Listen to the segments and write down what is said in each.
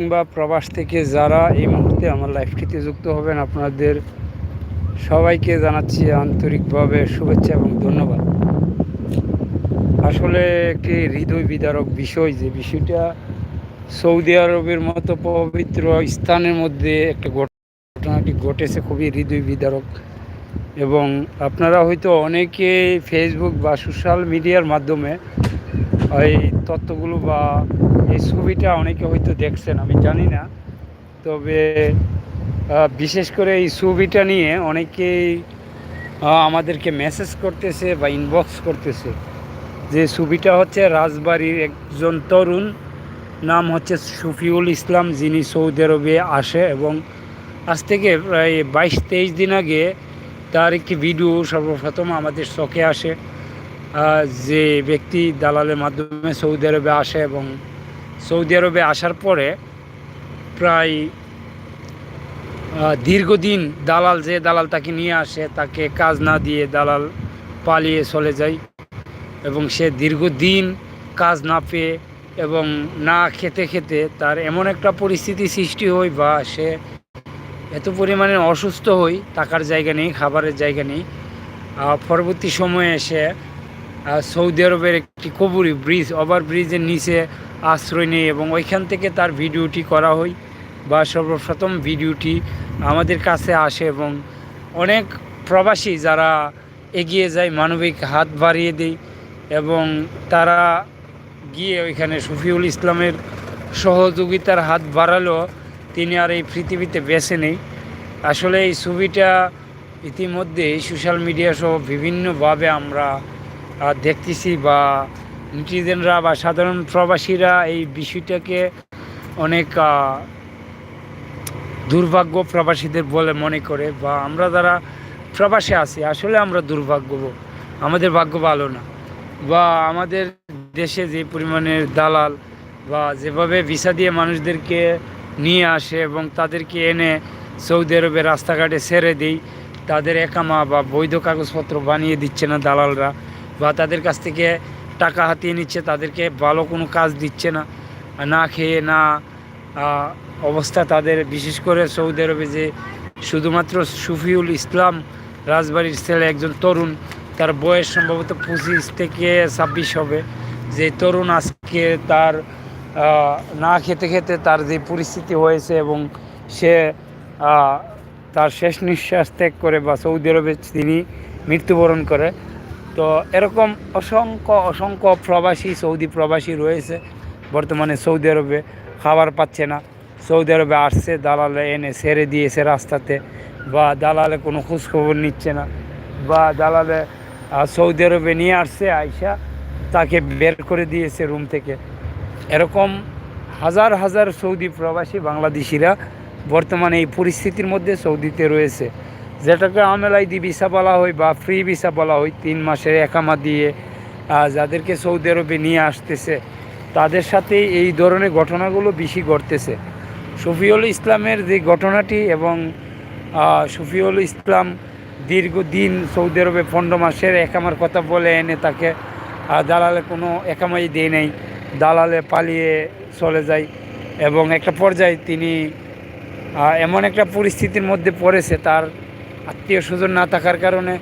কিংবা প্রবাস থেকে যারা এই মুহূর্তে আমার লাইফটিতে যুক্ত হবেন, আপনাদের সবাইকে জানাচ্ছি আন্তরিকভাবে শুভেচ্ছা এবং ধন্যবাদ। আসলে একটি হৃদয় বিদারক বিষয় যে বিষয়টা সৌদি আরবের মতো পবিত্র স্থানের মধ্যে একটা ঘটনাটি ঘটেছে, খুবই হৃদয় বিদারক। এবং আপনারা হয়তো অনেকে ফেসবুক বা সোশ্যাল মিডিয়ার মাধ্যমে এই তত্ত্বগুলো বা এই ছবিটা অনেকে হয়তো দেখছেন, আমি জানি না। তবে বিশেষ করে এই ছবিটা নিয়ে অনেকেই আমাদেরকে মেসেজ করতেছে বা ইনবক্স করতেছে যে ছবিটা হচ্ছে রাজবাড়ির একজন তরুণ, নাম হচ্ছে শফিউল ইসলাম, যিনি সৌদি আরবে আসে এবং আজ থেকে প্রায় বাইশ তেইশ দিন আগে তার একটি ভিডিও সর্বপ্রথম আমাদের চোখে আসে। যে ব্যক্তি দালালের মাধ্যমে সৌদি আরবে আসে এবং সৌদি আরবে আসার পরে প্রায় দীর্ঘদিন দালাল যে দালাল তাকে নিয়ে আসে, তাকে কাজ না দিয়ে দালাল পালিয়ে চলে যায় এবং সে দীর্ঘদিন কাজ না পেয়ে এবং না খেতে খেতে তার এমন একটা পরিস্থিতি সৃষ্টি হয় বা সে এত পরিমাণে অসুস্থ হই টাকার জায়গা নেই, খাবারের জায়গা নেই। পরবর্তী সময়ে এসে সৌদি আরবের একটি কবুরি ব্রিজ, ওভার ব্রিজের নিচে আশ্রয় নেই এবং ওইখান থেকে তার ভিডিওটি করা হয় বা সর্বপ্রথম ভিডিওটি আমাদের কাছে আসে এবং অনেক প্রবাসী যারা এগিয়ে যায় মানবিক হাত বাড়িয়ে দেয় এবং তারা গিয়ে ওইখানে শফিউল ইসলামের সহযোগিতার হাত বাড়ালো, তিনি আর এই পৃথিবীতে বেছে নেই। আসলে এই ছবিটা ইতিমধ্যে সোশ্যাল মিডিয়া সহ বিভিন্নভাবে আমরা দেখতেছি বা নেটিজেনরা বা সাধারণ প্রবাসীরা এই বিষয়টাকে অনেক দুর্ভাগ্য প্রবাসীদের বলে মনে করে বা আমরা যারা প্রবাসে আছি, আসলে আমরা দুর্ভাগ্য আমাদের ভাগ্য ভালো না। বা আমাদের দেশে যে পরিমাণের দালাল বা যেভাবে ভিসা দিয়ে মানুষদেরকে নিয়ে আসে এবং তাদেরকে এনে সৌদি আরবে রাস্তাঘাটে ছেড়ে দেই, তাদের একামা বা বৈধ কাগজপত্র বানিয়ে দিচ্ছে না দালালরা। বা তাদের কাছ থেকে টাকা হাতিয়ে নিচ্ছে, তাদেরকে ভালো কোনো কাজ দিচ্ছে না। না খেয়ে, না অবস্থা তাদের। বিশেষ করে সৌদি আরবে যে শুধুমাত্র সুফিউল ইসলাম রাজবাড়ির ছেলে একজন তরুণ, তার বয়স সম্ভবত পঁচিশ থেকে ছাব্বিশ হবে। যে তরুণ আজকে তার না খেতে খেতে তার যে পরিস্থিতি হয়েছে এবং সে তার শেষ নিঃশ্বাস ত্যাগ করে বা সৌদি আরবে তিনি মৃত্যুবরণ করে তো এরকম অসংখ্য অসংখ্য প্রবাসী, সৌদি প্রবাসী রয়েছে। বর্তমানে সৌদি আরবে খাবার পাচ্ছে না। সৌদি আরবে আসছে, দালালে এনে সেরে দিয়েছে রাস্তাতে বা দালালে কোনো খোঁজখবর নিচ্ছে না বা দালালে সৌদি আরবে নিয়ে আসছে, আইসা তাকে বের করে দিয়েছে রুম থেকে। এরকম হাজার হাজার সৌদি প্রবাসী, বাংলাদেশিরা বর্তমানে এই পরিস্থিতির মধ্যে সৌদিতে রয়েছে। যেটাকে আমেলাইদি ভিসা বলা হয় বা ফ্রি ভিসা বলা হয়, তিন মাসের একামা দিয়ে যাদেরকে সৌদি আরবে নিয়ে আসতেছে, তাদের সাথে এই ধরনের ঘটনাগুলো বেশি ঘটতেছে। শফিউল ইসলামের যে ঘটনাটি এবং শফিউল ইসলাম দীর্ঘদিন সৌদি আরবে পনেরো মাসের একামার কথা বলে এনে তাকে দালালে কোনো একামাই দেয় নাই, দালালে পালিয়ে চলে যায় এবং একটা পর্যায়ে তিনি এমন একটা পরিস্থিতির মধ্যে পড়েছে, তার আত্মীয় স্বজন না থাকার কারণে,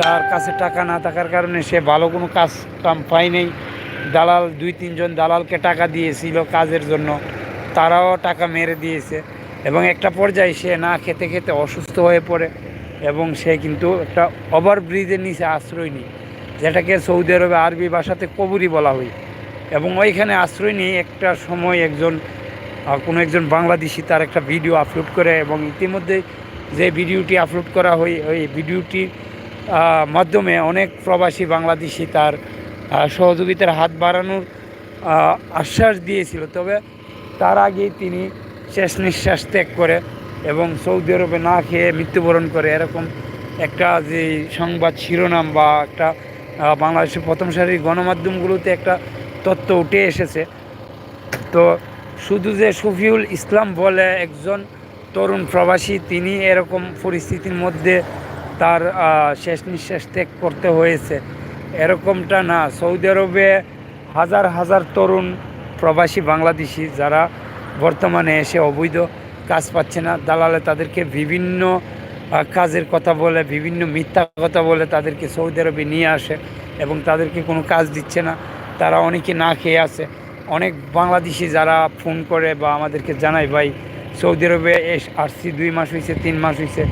তার কাছে টাকা না থাকার কারণে সে ভালো কোনো কাজ কাম পায় নাই। দালাল, দুই, তিনজন দালালকে টাকা দিয়েছিল কাজের জন্য, তারাও টাকা মেরে দিয়েছে এবং একটা পর্যায়ে সে না খেতে খেতে অসুস্থ হয়ে পড়ে এবং সে কিন্তু একটা ওভার ব্রিজের নিচে আশ্রয় নিই যেটাকে সৌদি আরবে আরবি ভাষাতে কবুরি বলা হয়। এবং ওইখানে আশ্রয় নিয়ে একটা সময় একজন কোনো একজন বাংলাদেশি তার একটা ভিডিও আপলোড করে এবং ইতিমধ্যে যে ভিডিওটি আপলোড করা হয়, ওই ভিডিওটির মাধ্যমে অনেক প্রবাসী বাংলাদেশি তার সহযোগিতার হাত বাড়ানোর আশ্বাস দিয়েছিল। তবে তার আগেই তিনি শেষ নিঃশ্বাস ত্যাগ করে এবং সৌদি আরবে না খেয়ে মৃত্যুবরণ করে। এরকম একটা যে সংবাদ শিরোনাম বা একটা বাংলাদেশের প্রথম সারির গণমাধ্যমগুলোতে একটা তত্ত্ব উঠে এসেছে। তো শুধু যে শফিউল ইসলাম বলে একজন তরুণ প্রবাসী, তিনি এরকম পরিস্থিতির মধ্যে তার শেষ নিঃশ্বাস ত্যাগ করতে হয়েছে। এরকমটা না। সৌদি আরবে হাজার হাজার তরুণ প্রবাসী বাংলাদেশি যারা বর্তমানে এসে অবৈধ কাজ পাচ্ছে না, দালালে তাদেরকে বিভিন্ন কাজের কথা বলে, বিভিন্ন মিথ্যা কথা বলে তাদেরকে সৌদি আরবে নিয়ে আসে এবং তাদেরকে কোনো কাজ দিচ্ছে না। তারা অনেকে না খেয়ে আছে। অনেক বাংলাদেশি যারা ফোন করে বা আমাদেরকে জানায়, ভাই সৌদি আরবে এস আসছি, দুই মাস হয়েছে তিন মাস হয়েছে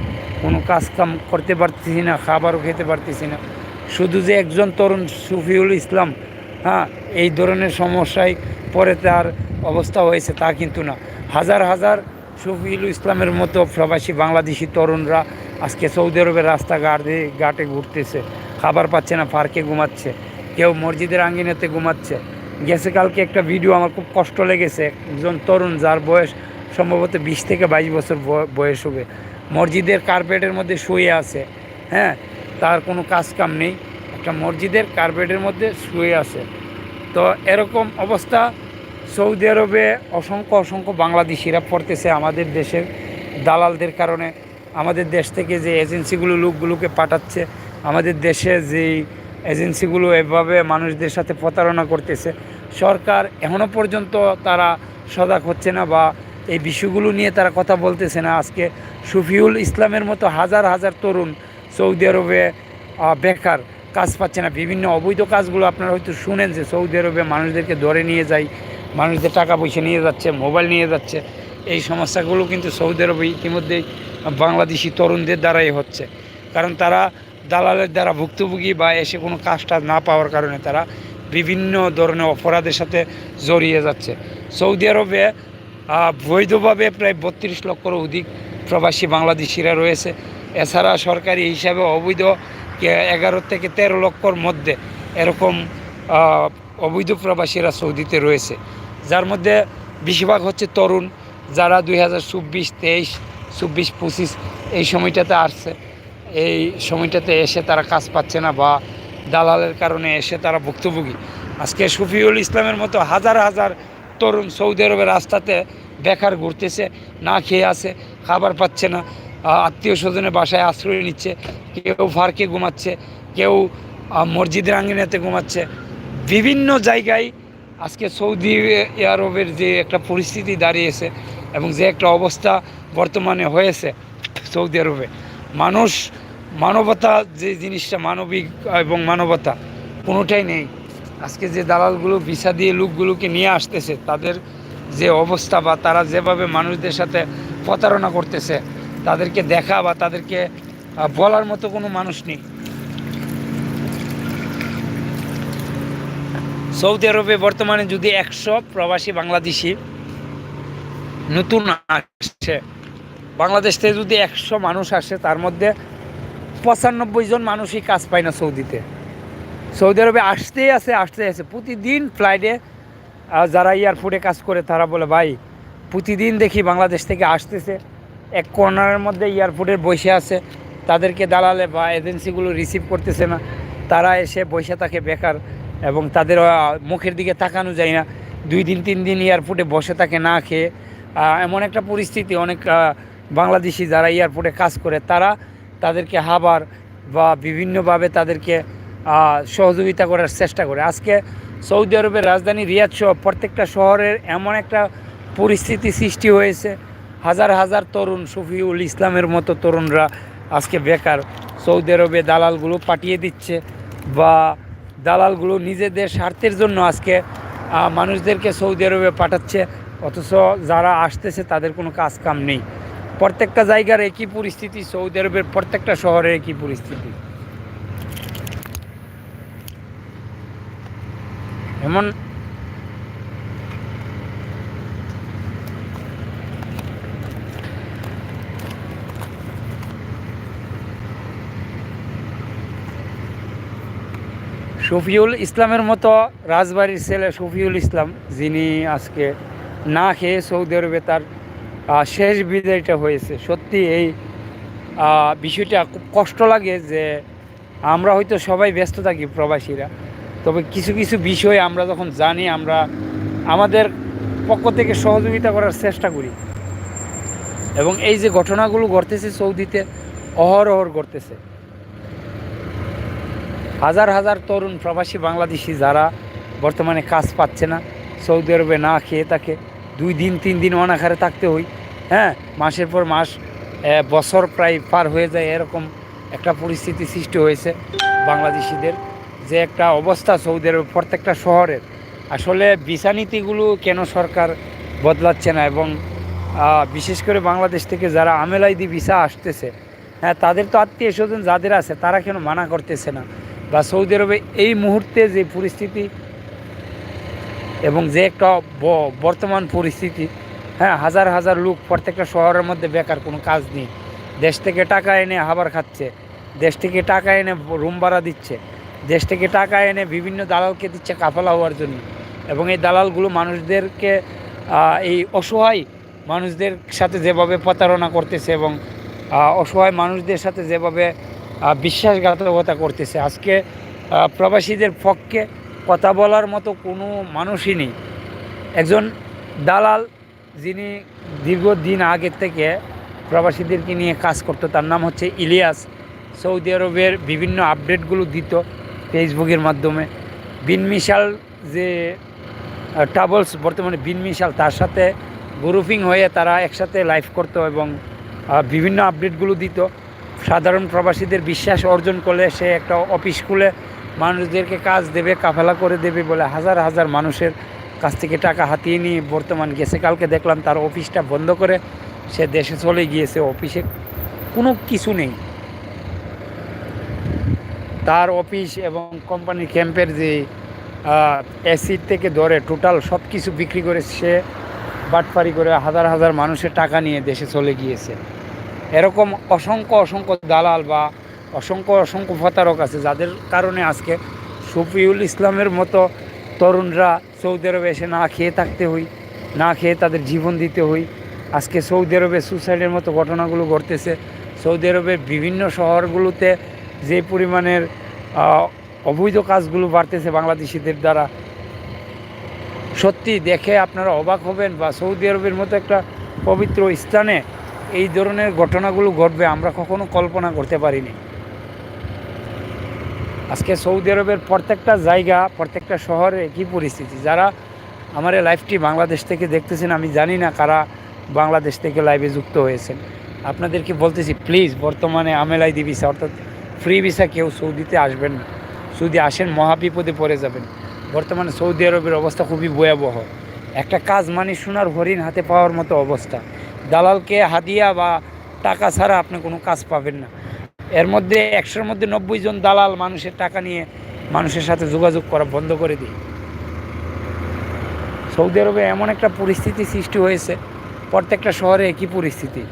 কোনো কাজ কাম করতে পারতেছি না, খাবারও খেতে পারতেছি না। শুধু যে একজন তরুণ সুফিউল ইসলাম হ্যাঁ এই ধরনের সমস্যায় পরে তার অবস্থা হয়েছে তা কিন্তু না। হাজার হাজার শফিউল ইসলামের মতো প্রবাসী বাংলাদেশি তরুণরা আজকে সৌদি আরবের রাস্তাঘাটে, ঘাটে ঘুরতেছে। খাবার পাচ্ছে না, পার্কে ঘুমাচ্ছে। কেউ মসজিদের আঙ্গিনাতে ঘুমাচ্ছে। গেছে কালকে একটা ভিডিও আমার খুব কষ্ট লেগেছে। একজন তরুণ, যার বয়স সম্ভবত বিশ থেকে বাইশ বছর বয়- বয়স হবে। মসজিদের কার্পেটের মধ্যে শুয়ে আছে হ্যাঁ? তার কোনো কাজ কাম নেই। একটা মসজিদের কার্পেটের মধ্যে শুয়ে আছে। তো এরকম অবস্থা সৌদি আরবে অসংখ্য অসংখ্য বাংলাদেশিরা পড়তেছে আমাদের দেশের দালালদের কারণে। আমাদের দেশ থেকে যে এজেন্সিগুলো লোকগুলোকে পাঠাচ্ছে, আমাদের দেশে যেই এজেন্সিগুলো এভাবে মানুষদের সাথে প্রতারণা করতেছে, সরকার এখনও পর্যন্ত তারা সজাগ হচ্ছে না বা এই বিষয়গুলো নিয়ে তারা কথা বলতেছে না। আজকে শফিউল ইসলামের মতো হাজার হাজার তরুণ সৌদি আরবে বেকার কাজ পাচ্ছে না। বিভিন্ন অবৈধ কাজগুলো আপনারা হয়তো শুনেন যে সৌদি আরবে মানুষদেরকে ধরে নিয়ে যায়, মানুষদের টাকা পয়সা নিয়ে যাচ্ছে, মোবাইল নিয়ে যাচ্ছে। এই সমস্যাগুলো কিন্তু সৌদি আরবে ইতিমধ্যেই বাংলাদেশি তরুণদের দ্বারাই হচ্ছে। কারণ তারা দালালের দ্বারা ভুক্তভোগী বা এসে কোনো কাজটা না পাওয়ার কারণে তারা বিভিন্ন ধরনের অপরাধের সাথে জড়িয়ে যাচ্ছে। সৌদি আরবে বৈধভাবে প্রায় বত্রিশ লক্ষর অধিক প্রবাসী বাংলাদেশিরা রয়েছে। এছাড়া সরকারি হিসাবে অবৈধ এগারো থেকে তেরো লক্ষর মধ্যে এরকম অবৈধ প্রবাসীরা সৌদিতে রয়েছে। যার মধ্যে বেশিরভাগ হচ্ছে তরুণ, যারা দুই হাজার চব্বিশ, তেইশ, চব্বিশ, পঁচিশ এই সময়টাতে আসছে। এই সময়টাতে এসে তারা কাজ পাচ্ছে না বা দালালের কারণে এসে তারা ভুক্তভোগী। আজকে শফিউল ইসলামের মতো হাজার হাজার তরুণ সৌদি আরবের রাস্তাতে বেকার ঘুরতেছে, না খেয়ে আছে, খাবার পাচ্ছে না আত্মীয় স্বজনের বাসায় আশ্রয় নিচ্ছে, কেউ ফার্কে ঘুমাচ্ছে, কেউ মসজিদের আঙ্গিনাতে ঘুমাচ্ছে। বিভিন্ন জায়গায় আজকে সৌদি আরবের যে একটা পরিস্থিতি দাঁড়িয়েছে এবং যে একটা অবস্থা বর্তমানে হয়েছে সৌদি আরবে, মানুষ মানবতা যে জিনিসটা মানবিক এবং মানবতা কোনোটাই নেই। আজকে যে দালালগুলো ভিসা দিয়ে লোকগুলোকে নিয়ে আসতেছে, তাদের যে অবস্থা বা তারা যেভাবে মানুষদের সাথে প্রতারণা করতেছে, তাদেরকে দেখা বা তাদেরকে বলার মতো কোনো মানুষ নেই। সৌদি আরবে বর্তমানে যদি একশো প্রবাসী বাংলাদেশি নতুন আসছে বাংলাদেশ থেকে যদি একশো মানুষ আসে, তার মধ্যে পঁচানব্বই জন মানুষই কাজ পায় না সৌদিতে। সৌদি আরবে আসতেই আছে আসতেই আছে। প্রতিদিন ফ্লাইটে যারা এয়ারপোর্টে কাজ করে, তারা বলে, ভাই, প্রতিদিন দেখি বাংলাদেশ থেকে আসতেছে। এক কর্নারের মধ্যে এয়ারপোর্টের বসে আছে। তাদেরকে দালালে বা এজেন্সিগুলো রিসিভ করতেছে না। তারা এসে বসে থাকে বেকার এবং তাদের মুখের দিকে তাকানো যায় না। দুই দিন, তিন দিন এয়ারপোর্টে বসে থাকে না খেয়ে। এমন একটা পরিস্থিতি অনেক বাংলাদেশি যারা এয়ারপোর্টে কাজ করে, তারা তাদেরকে হাবার বা বিভিন্নভাবে তাদেরকে সহযোগিতা করার চেষ্টা করে। আজকে সৌদি আরবের রাজধানী রিয়াদ সহ প্রত্যেকটা শহরের এমন একটা পরিস্থিতি সৃষ্টি হয়েছে। হাজার হাজার তরুণ শফিউল ইসলামের মতো তরুণরা আজকে বেকার সৌদি আরবে দালালগুলো পাঠিয়ে দিচ্ছে বা দালালগুলো নিজেদের স্বার্থের জন্য আজকে মানুষদেরকে সৌদি আরবে পাঠাচ্ছে। অথচ যারা আসতেছে তাদের কোনো কাজ কাম নেই। প্রত্যেকটা জায়গার একই পরিস্থিতি, সৌদি আরবের প্রত্যেকটা শহরের একই পরিস্থিতি। এমন শফিউল ইসলামের মতো রাজবাড়ির ছেলে শফিউল ইসলাম, যিনি আজকে না খেয়ে সৌদি আরবে তার শেষ বিদায়টা হয়েছে। সত্যি এই বিষয়টা খুব কষ্ট লাগে যে আমরা হয়তো সবাই ব্যস্ত থাকি প্রবাসীরা। তবে কিছু কিছু বিষয় আমরা যখন জানি, আমরা আমাদের পক্ষ থেকে সহযোগিতা করার চেষ্টা করি। এবং এই যে ঘটনাগুলো ঘটতেছে সৌদিতে অহরহর ঘটতেছে। হাজার হাজার তরুণ প্রবাসী বাংলাদেশি যারা বর্তমানে কাজ পাচ্ছে না, সৌদি আরবে না খেয়ে থাকে, দুই দিন, তিন দিন অনাখারে থাকতে হই হ্যাঁ? মাসের পর মাস বছর প্রায় পার হয়ে যায়, এরকম একটা পরিস্থিতি সৃষ্টি হয়েছে বাংলাদেশিদের। যে একটা অবস্থা সৌদি প্রত্যেকটা শহরের, আসলে ভিসা নীতিগুলো কেন সরকার বদলাচ্ছে না এবং বিশেষ করে বাংলাদেশ থেকে যারা আমেলাইদি ভিসা আসতেছে হ্যাঁ তাদের তো আত্মীয় স্বজন যাদের আছে, তারা কেন মানা করতেছে না? বা সৌদি আরবে এই মুহূর্তে যে পরিস্থিতি এবং যে একটা বর্তমান পরিস্থিতি হ্যাঁ হাজার হাজার লোক প্রত্যেকটা শহরের মধ্যে বেকার, কোনো কাজ নেই। দেশ থেকে টাকা এনে খাবার খাচ্ছে, দেশ থেকে টাকা এনে রুম ভাড়া দিচ্ছে। দেশ থেকে টাকা এনে বিভিন্ন দালালকে দিচ্ছে কাফালা হওয়ার জন্য। এবং এই দালালগুলো মানুষদেরকে এই অসহায় মানুষদের সাথে যেভাবে প্রতারণা করতেছে এবং অসহায় মানুষদের সাথে যেভাবে বিশ্বাসঘাতকতা করতেছে, আজকে প্রবাসীদের পক্ষে কথা বলার মতো কোনো মানুষই নেই। একজন দালাল যিনি দীর্ঘদিন আগের থেকে প্রবাসীদেরকে নিয়ে কাজ করতো, তার নাম হচ্ছে ইলিয়াস। সৌদি আরবের বিভিন্ন আপডেটগুলো দিত। ফেসবুকের মাধ্যমে। বিন মিশাল যে ট্রাভেলস বর্তমানে বিন মিশাল তার সাথে গ্রুপিং হয়ে তারা একসাথে লাইভ করতো এবং বিভিন্ন আপডেটগুলো দিত। সাধারণ প্রবাসীদের বিশ্বাস অর্জন করলে সে একটা অফিস খুলে মানুষদেরকে কাজ দেবে, কাফেলা করে দেবে বলে হাজার হাজার মানুষের কাছ থেকে টাকা হাতিয়ে নিয়ে বর্তমান গেছে। কালকে দেখলাম তার অফিসটা বন্ধ করে সে দেশে চলে গিয়েছে। অফিসে কোনো কিছু নেই। তার অফিস এবং কোম্পানির ক্যাম্পের যে অ্যাসিড থেকে ধরে টোটাল সব কিছু বিক্রি করে সে বাটপারি করে হাজার হাজার মানুষের টাকা নিয়ে দেশে চলে গিয়েছে। এরকম অসংখ্য অসংখ্য দালাল বা অসংখ্য অসংখ্য প্রতারক আছে, যাদের কারণে আজকে শফিউল ইসলামের মতো তরুণরা সৌদি আরবে এসে না খেয়ে থাকতে হই, না খেয়ে তাদের জীবন দিতে হই। আজকে সৌদি আরবে সুসাইডের মতো ঘটনাগুলো ঘটতেছে। সৌদি আরবের বিভিন্ন শহরগুলোতে যে পরিমাণের অবৈধ কাজগুলো বাড়তেছে বাংলাদেশিদের দ্বারা সত্যি দেখে আপনারা অবাক হবেন বা সৌদি আরবের মতো একটা পবিত্র স্থানে এই ধরনের ঘটনাগুলো ঘটবে আমরা কখনো কল্পনা করতে পারিনি। আজকে সৌদি আরবের প্রত্যেকটা জায়গা, প্রত্যেকটা শহরে কী পরিস্থিতি। যারা আমার এই লাইভটি বাংলাদেশ থেকে দেখতেছেন, আমি জানি না কারা বাংলাদেশ থেকে লাইভে যুক্ত হয়েছেন। আপনাদেরকে বলতেছি প্লিজ বর্তমানে আমেলাই ভিসা অর্থাৎ ফ্রি ভিসা কেউ সৌদিতে আসবেন না। সৌদি আসেন, মহাবিপদে পড়ে যাবেন। বর্তমানে সৌদি আরবের অবস্থা খুবই ভয়াবহ। একটা কাজ মানে সোনার হরিণ হাতে পাওয়ার মতো অবস্থা। দালালকে হাদিয়া বা টাকা ছাড়া আপনি কোনো কাজ পাবেন না। এর মধ্যে একশোর মধ্যে নব্বই জন দালাল মানুষের টাকা নিয়ে মানুষের সাথে যোগাযোগ করা বন্ধ করে দিই। সৌদি আরবে এমন একটা পরিস্থিতি সৃষ্টি হয়েছে, প্রত্যেকটা শহরে একই পরিস্থিতি।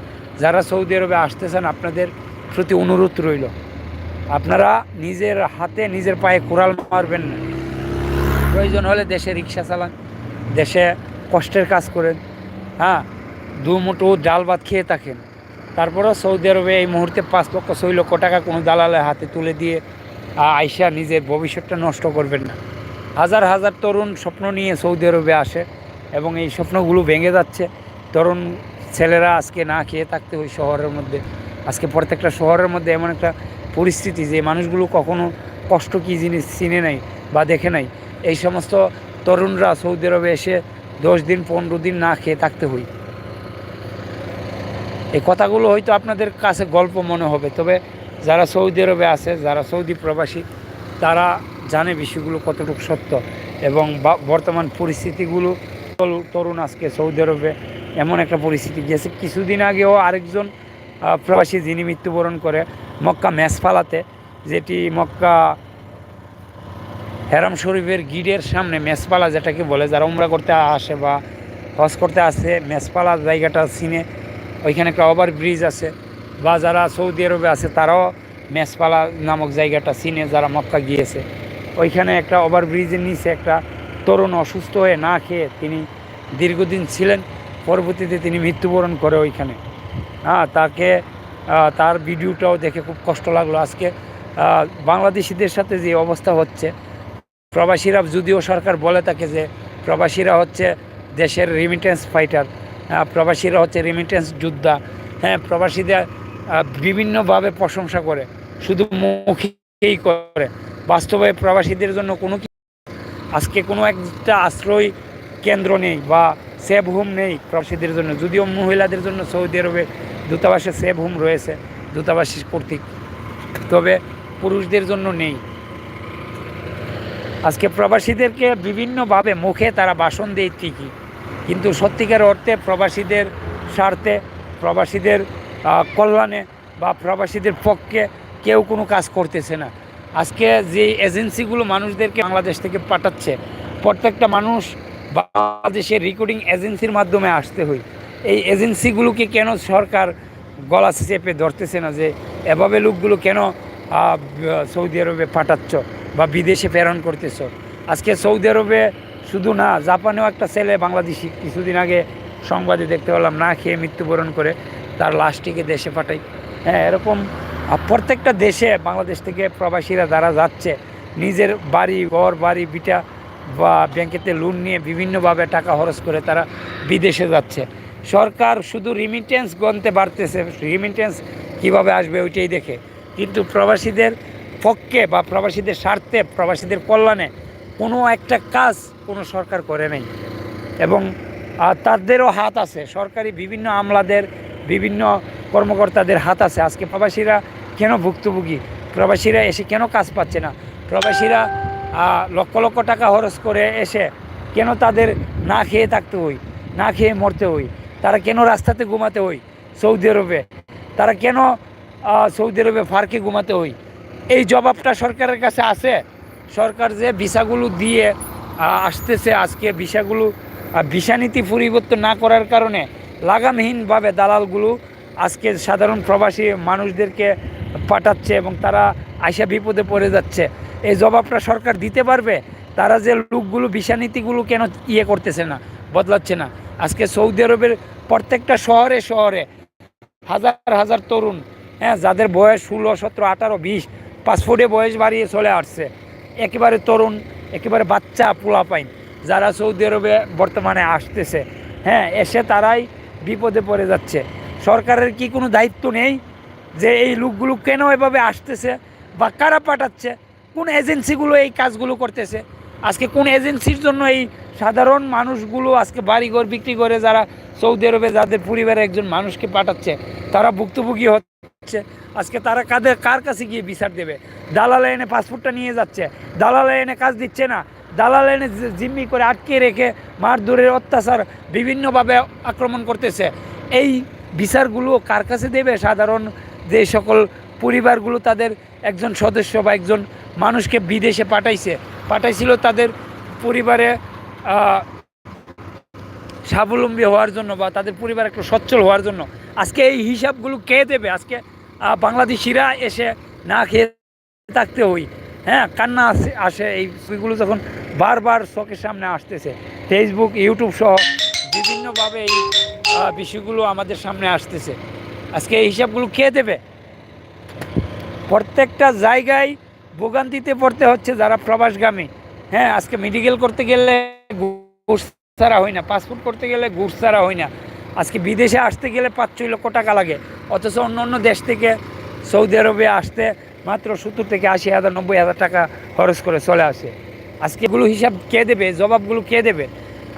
যারা সৌদি আরবে আসতেছেন আপনাদের প্রতি অনুরোধ রইল। আপনারা নিজের হাতে নিজের পায়ে কোরাল মারবেন না। প্রয়োজন হলে দেশে রিক্সা চালান, দেশে কষ্টের কাজ করেন হ্যাঁ দু মুঠো ডাল ভাত খেয়ে থাকেন। তারপরেও সৌদি আরবে এই মুহূর্তে পাঁচ লক্ষ, ছয় লক্ষ টাকা কোনো দালালের হাতে তুলে দিয়ে আইসা নিজের ভবিষ্যৎটা নষ্ট করবেন না। হাজার হাজার তরুণ স্বপ্ন নিয়ে সৌদি আরবে আসে এবং এই স্বপ্নগুলো ভেঙে যাচ্ছে। তরুণ ছেলেরা আজকে না খেয়ে থাকতে ওই শহরের মধ্যে, আজকে প্রত্যেকটা শহরের মধ্যে এমন একটা পরিস্থিতি যে মানুষগুলো কখনো কষ্ট কী জিনিস চিনে নাই বা দেখে নাই, এই সমস্ত তরুণরা সৌদি আরবে এসে দশ দিন, পনেরো দিন না খেয়ে থাকতে হই। এই কথাগুলো হয়তো আপনাদের কাছে গল্প মনে হবে, তবে যারা সৌদি আরবে আছে, যারা সৌদি প্রবাসী, তারা জানে বিষয়গুলো কতটুকু সত্য এবং বর্তমান পরিস্থিতিগুলো তরু- তরুণ আজকে সৌদি আরবে এমন একটা পরিস্থিতি গিয়েছে কিছুদিন আগেও আরেকজন প্রবাসী যিনি মৃত্যুবরণ করে মক্কা মেসফালাতে যেটি মক্কা হেরাম শরীফের গিডের সামনে মেসপালা যেটাকে বলে, যারা উমরা করতে আসে বা হজ করতে আসে মেসপালা জায়গাটা চিনে ওইখানে একটা ওভার ব্রিজ আছে বা যারা সৌদি আরবে আছে তারাও মেসপালা নামক জায়গাটা চিনে যারা মক্কা গিয়েছে। ওইখানে একটা ওভার ব্রিজের নিচে একটা তরুণ অসুস্থ হয়ে না খেয়ে তিনি দীর্ঘদিন ছিলেন, পরবর্তীতে তিনি মৃত্যুবরণ করে ওইখানে। হ্যাঁ তাকে তার ভিডিওটাও দেখে খুব কষ্ট লাগল আজকে। বাংলাদেশিদের সাথে যে অবস্থা হচ্ছে, প্রবাসীরা যদিও সরকার বলে থাকে যে প্রবাসীরা হচ্ছে দেশের রিমিটেন্স ফাইটার প্রবাসীরা হচ্ছে রিমিটেন্স যোদ্ধা। হ্যাঁ প্রবাসীদের বিভিন্নভাবে প্রশংসা করে, শুধু মুখেই করে। বাস্তবে প্রবাসীদের জন্য কোনো আজকে কোনো একটা আশ্রয় কেন্দ্র নেই বা সেভ হোম নেই প্রবাসীদের জন্য। যদিও মহিলাদের জন্য সৌদি আরবে দূতাবাসে সেভ হোম রয়েছে দূতাবাস কর্তৃক তবে পুরুষদের জন্য নেই। আজকে প্রবাসীদেরকে বিভিন্নভাবে মুখে তারা ভাষণ দেয় ঠিকই, কিন্তু সত্যিকার অর্থে প্রবাসীদের স্বার্থে, প্রবাসীদের কল্যাণে বা প্রবাসীদের পক্ষে কেউ কোনো কাজ করতেছে না। আজকে যে এজেন্সিগুলো মানুষদেরকে বাংলাদেশ থেকে পাঠাচ্ছে, প্রত্যেকটা মানুষ বাংলাদেশের রেকর্ডিং এজেন্সির মাধ্যমে আসতে হয়। এই এজেন্সিগুলোকে কেন সরকার গলা চেপে ধরতেছে না যে এভাবে লোকগুলো কেন সৌদি আরবে পাঠাচ্ছ বা বিদেশে প্রেরণ করতেছ? আজকে সৌদি আরবে শুধু না, জাপানেও একটা ছেলে বাংলাদেশি কিছুদিন আগে সংবাদে দেখতে পেলাম, না খেয়ে মৃত্যুবরণ করে তার লাশটিকে দেশে পাঠাই। হ্যাঁ এরকম প্রত্যেকটা দেশে বাংলাদেশ থেকে প্রবাসীরা যারা যাচ্ছে, নিজের বাড়ি, ঘর, বাড়ি, বিটা বা ব্যাংকেতে লোন নিয়ে বিভিন্নভাবে টাকা খরচ করে তারা বিদেশে যাচ্ছে। সরকার শুধু রিমিটেন্স গনতে বাড়তেছে রিমিটেন্স কীভাবে আসবে ওইটাই দেখে। কিন্তু প্রবাসীদের পক্ষে বা প্রবাসীদের স্বার্থে, প্রবাসীদের কল্যাণে কোনো একটা কাজ কোনো সরকার করে নেই। এবং তাদেরও হাত আছে, সরকারি বিভিন্ন আমলাদের, বিভিন্ন কর্মকর্তাদের হাত আছে। আজকে প্রবাসীরা কেন ভুক্তভোগী? প্রবাসীরা এসে কেন কাজ পাচ্ছে না? প্রবাসীরা লক্ষ লক্ষ টাকা খরচ করে এসে কেন তাদের না খেয়ে থাকতে হই, না খেয়ে মরতে হই? তারা কেন রাস্তাতে ঘুমাতে হই সৌদি আরবে? তারা কেন সৌদি আরবে ফার্কে ঘুমাতে হই এই জবাবটা সরকারের কাছে আছে। সরকার যে ভিসাগুলো দিয়ে আসতেছে আজকে ভিসাগুলো আহ, ভিসা নীতি পরিবর্তন না করার কারণে লাগামহীনভাবে দালালগুলো আজকে সাধারণ প্রবাসী মানুষদেরকে পাঠাচ্ছে এবং তারা আইসা বিপদে পড়ে যাচ্ছে। এই জবাবটা সরকার দিতে পারবে? তারা যে লোকগুলো ভিসা নীতিগুলো কেন ইয়ে করতেছে না বদলাচ্ছে না? আজকে সৌদি আরবের প্রত্যেকটা শহরে শহরে হাজার হাজার তরুণ হ্যাঁ যাদের বয়স ষোলো, সতেরো, আঠারো, বিশ পাসপোর্টে বয়স বাড়িয়ে চলে আসছে। একেবারে তরুণ, একেবারে বাচ্চা পোলাপাইন যারা সৌদি আরবে বর্তমানে আসতেছে। হ্যাঁ এসে তারাই বিপদে পড়ে যাচ্ছে। সরকারের কি কোনো দায়িত্ব নেই যে এই লোকগুলো কেন এভাবে আসতেছে বা কারা পাঠাচ্ছে? কোন এজেন্সিগুলো এই কাজগুলো করতেছে? আজকে কোন এজেন্সির জন্য এই সাধারণ মানুষগুলো আজকে বাড়িঘর বিক্রি করে যারা সৌদি আরবে, যাদের পরিবারে একজন মানুষকে পাঠাচ্ছে, তারা ভুক্তভোগী হচ্ছে। আজকে তারা কাদের, কার কাছে গিয়ে বিচার দেবে? দালাল এনে পাসপোর্টটা নিয়ে যাচ্ছে। দালাল এনে কাজ দিচ্ছে না। দালাল এনে জিম্মি করে আটকে রেখে মারধরের অত্যাচার বিভিন্নভাবে আক্রমণ করতেছে। এই বিচারগুলো কার কাছে দেবে? সাধারণ যে সকল পরিবারগুলো তাদের একজন সদস্য বা একজন মানুষকে বিদেশে পাঠাইছে পাঠাইছিল তাদের পরিবারে স্বাবলম্বী হওয়ার জন্য বা তাদের পরিবার একটু সচ্ছল হওয়ার জন্য। আজকে এই হিসাবগুলো কে দেবে? আজকে বাংলাদেশিরা এসে না খেয়ে থাকতে হই। হ্যাঁ কান্না আসে আসে। এই ছবিগুলো যখন বারবার চোখের সামনে আসতেছে ফেসবুক ইউটিউব সহ বিভিন্নভাবে এই বিষয়গুলো আমাদের সামনে আসতেছে। আজকে এই হিসাবগুলো কে দেবে? প্রত্যেকটা জায়গায় ভোগান্তিতে পড়তে হচ্ছে যারা প্রবাসগামী। হ্যাঁ আজকে মেডিকেল করতে গেলে ঘুষ ছাড়া হয় না পাসপোর্ট করতে গেলে ঘুষ ছাড়া হয় না। আজকে বিদেশে আসতে গেলে পাঁচ ছয় লক্ষ টাকা লাগে। অথচ অন্য অন্য দেশ থেকে সৌদি আরবে আসতে মাত্র সত্তর থেকে আশি হাজার, নব্বই হাজার টাকা খরচ করে চলে আসে। আজকে এগুলো হিসাব কে দেবে? জবাবগুলো কে দেবে?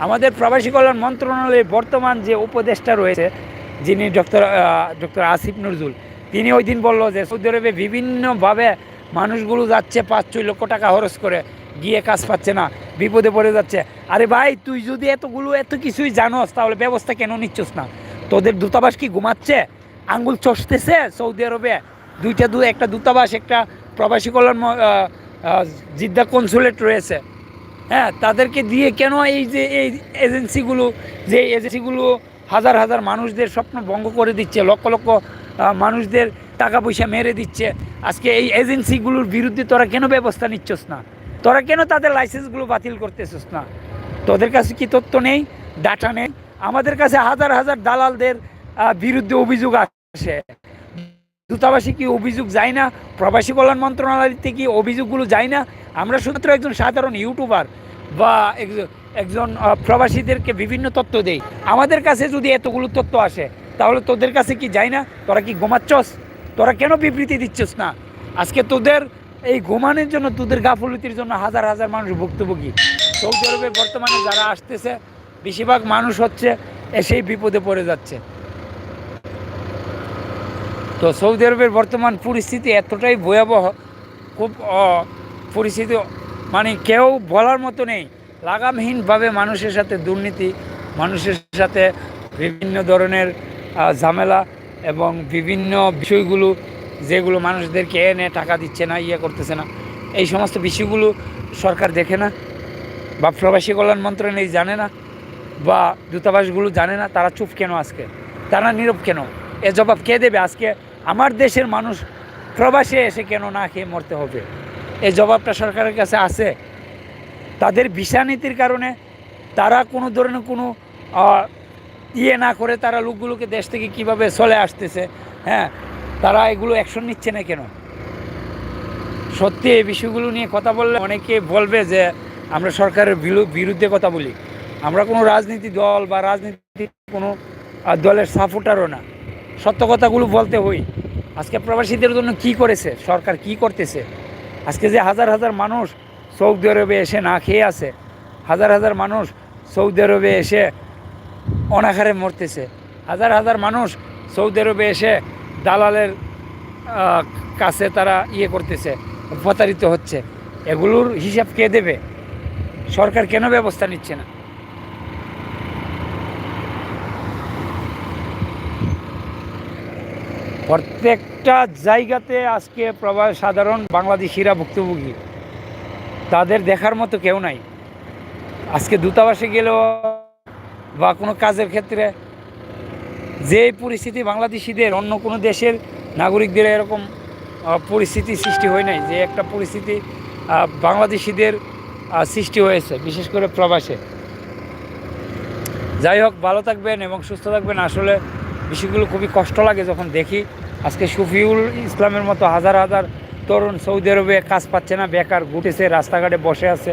আমাদের প্রবাসী কল্যাণ মন্ত্রণালয়ের বর্তমান যে উপদেষ্টা রয়েছে, যিনি ডক্টর ডক্টর আসিফ নজরুল, তিনি ওই দিন বলল যে সৌদি আরবে বিভিন্নভাবে মানুষগুলো যাচ্ছে পাঁচ ছয় লক্ষ টাকা খরচ করে, গিয়ে কাজ পাচ্ছে না, বিপদে পড়ে যাচ্ছে। আরে ভাই, তুই যদি এতগুলো, এত কিছুই জানোস, তাহলে ব্যবস্থা কেন নিচ্ছস না? তোদের দূতাবাস কি ঘুমাচ্ছে? আঙ্গুল চষতেছে সৌদি আরবে? দুইটা দু, একটা দূতাবাস, একটা প্রবাসী কল্যাণ জিদ্দা কনসুলেট রয়েছে। হ্যাঁ তাদেরকে দিয়ে কেন এই যে, এই এজেন্সিগুলো, যে এজেন্সিগুলো হাজার হাজার মানুষদের স্বপ্ন ভঙ্গ করে দিচ্ছে, লক্ষ লক্ষ মানুষদের টাকা পয়সা মেরে দিচ্ছে। আজকে এই এজেন্সিগুলোর বিরুদ্ধে তোরা কেন ব্যবস্থা নিচ্ছস না? তোরা কেন তাদের লাইসেন্সগুলো বাতিল করতেছিস না? তোদের কাছে কি তথ্য নেই? ডাটা নেই? আমাদের কাছে হাজার হাজার দালালদের বিরুদ্ধে অভিযোগ আসে। দূতাবাসে কি অভিযোগ যায় না? প্রবাসী কল্যাণ মন্ত্রণালয়তে কি অভিযোগগুলো যায় না? আমরা শুধুমাত্র একজন সাধারণ ইউটিউবার বা একজ- একজন প্রবাসীদেরকে বিভিন্ন তথ্য দেই। আমাদের কাছে যদি এতগুলো তথ্য আসে, তাহলে তোদের কাছে কি যায় না? তোরা কি ঘুমাচ্ছস? তোরা কেন বিবৃতি দিচ্ছস না? আজকে তোদের এই ঘুমানোর জন্য, তোদের গাফলতির জন্য হাজার হাজার মানুষ ভুক্তভোগী। সৌদি আরবে বর্তমানে যারা আসতেছে, বেশিরভাগ মানুষ হচ্ছে এসেই বিপদে পড়ে যাচ্ছে। তো সৌদি আরবের বর্তমান পরিস্থিতি এতটাই ভয়াবহ, খুব পরিস্থিতি মানে কেউ বলার মতো নেই। লাগামহীনভাবে মানুষের সাথে দুর্নীতি, মানুষের সাথে বিভিন্ন ধরনের ঝামেলা এবং বিভিন্ন বিষয়গুলো যেগুলো মানুষদেরকে এনে টাকা দিচ্ছে না ইয়ে করতেছে না। এই সমস্ত বিষয়গুলো সরকার দেখে না, বা প্রবাসী কল্যাণ মন্ত্রণালয় জানে না, বা দূতাবাসগুলো জানে না, তারা চুপ কেন আজকে? তারা নীরব কেন? এ জবাব কে দেবে আজকে? আমার দেশের মানুষ প্রবাসে এসে কেন না খেয়ে মরতে হবে? এই জবাবটা সরকারের কাছে আছে। তাদের ভিসা নীতির কারণে তারা কোনো ধরনের কোনো ইয়ে না করে তারা লোকগুলোকে দেশ থেকে কীভাবে চলে আসতেছে হ্যাঁ? তারা এগুলো অ্যাকশন নিচ্ছে না কেন? সত্যি এই বিষয়গুলো নিয়ে কথা বললে অনেকে বলবে যে, আমরা সরকারের বিরুদ্ধে কথা বলি। আমরা কোনো রাজনীতি দল বা রাজনীতি কোনো দলের সাপোর্টারও না। সত্য কথাগুলো বলতে হই। আজকে প্রবাসীদের জন্য কি করেছে? সরকার কি করতেছে? আজকে যে হাজার হাজার মানুষ সৌদি আরবে এসে না খেয়ে আছে, হাজার হাজার মানুষ সৌদি আরবে এসে অনাহারে মরতেছে। হাজার হাজার মানুষ সৌদি আরবে এসে দালালের কাছে তারা ইয়ে করতেছে, প্রতারিত হচ্ছে। এগুলোর হিসাব কে দেবে? সরকার কেন ব্যবস্থা নিচ্ছে না? প্রত্যেকটা জায়গাতে আজকে প্রবাস সাধারণ বাংলাদেশিরা ভুক্তভোগী। তাদের দেখার মতো কেউ নাই। আজকে দূতাবাসে গেলেও বা কোনো কাজের ক্ষেত্রে যে পরিস্থিতি বাংলাদেশিদের, অন্য কোনো দেশের নাগরিকদের এরকম পরিস্থিতি সৃষ্টি হয় নাই, যে একটা পরিস্থিতি বাংলাদেশিদের সৃষ্টি হয়েছে, বিশেষ করে প্রবাসে। যাই হোক, ভালো থাকবেন এবং সুস্থ থাকবেন। আসলে বিষয়গুলো খুবই কষ্ট লাগে যখন দেখি। আজকে শফিউল ইসলামের মতো হাজার হাজার তরুণ সৌদি আরবে কাজ পাচ্ছে না, বেকার ঘুটেছে, রাস্তাঘাটে বসে আছে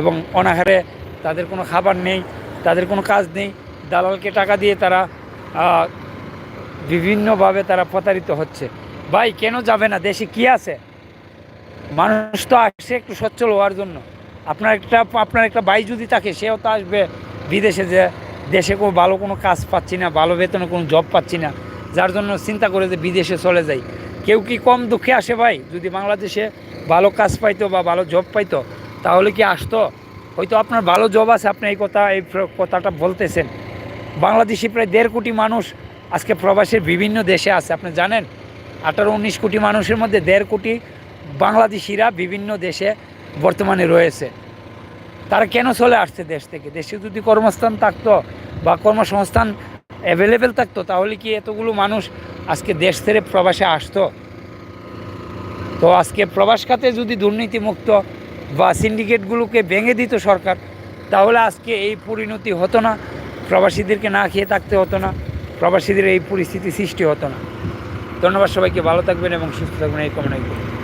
এবং অনাহারে তাদের কোনো খাবার নেই। তাদের কোনো কাজ নেই। দালালকে টাকা দিয়ে তারা বিভিন্নভাবে তারা প্রতারিত হচ্ছে। ভাই, কেন যাবে না? দেশে কি আছে? মানুষ তো আসছে একটু সচ্ছল হওয়ার জন্য। আপনার একটা আপনার একটা ভাই যদি থাকে, সেও তো আসবে বিদেশে যে দেশে কোনো ভালো কোনো কাজ পাচ্ছি না, ভালো বেতনে কোনো জব পাচ্ছি না। যার জন্য চিন্তা করে যে বিদেশে চলে যাই। কেউ কি কম দুঃখে আসে ভাই? যদি বাংলাদেশে ভালো কাজ পাইতো বা ভালো জব পাইতো, তাহলে কি আসতো? হয়তো আপনার ভালো জব আছে, আপনি এই কথা, এই কথাটা বলতেছেন। বাংলাদেশি প্রায় দেড় কোটি মানুষ আজকে প্রবাসের বিভিন্ন দেশে আছে। আপনি জানেন, আঠারো উনিশ কোটি মানুষের মধ্যে দেড় কোটি বাংলাদেশিরা বিভিন্ন দেশে বর্তমানে রয়েছে। তারা কেন চলে আসছে দেশ থেকে? দেশে যদি কর্মস্থান থাকতো বা কর্মসংস্থান অ্যাভেলেবেল থাকতো, তাহলে কি এতগুলো মানুষ আজকে দেশ ছেড়ে প্রবাসে আসতো? তো আজকে প্রবাস খাতে যদি দুর্নীতিমুক্ত বা সিন্ডিকেটগুলোকে ভেঙে দিত সরকার, তাহলে আজকে এই পরিণতি হতো না। প্রবাসীদেরকে না খেয়ে থাকতে হতো না, প্রবাসীদের এই পরিস্থিতি সৃষ্টি হতো না। ধন্যবাদ সবাইকে, ভালো থাকবেন এবং সুস্থ থাকবেন, এই কামনাই করি।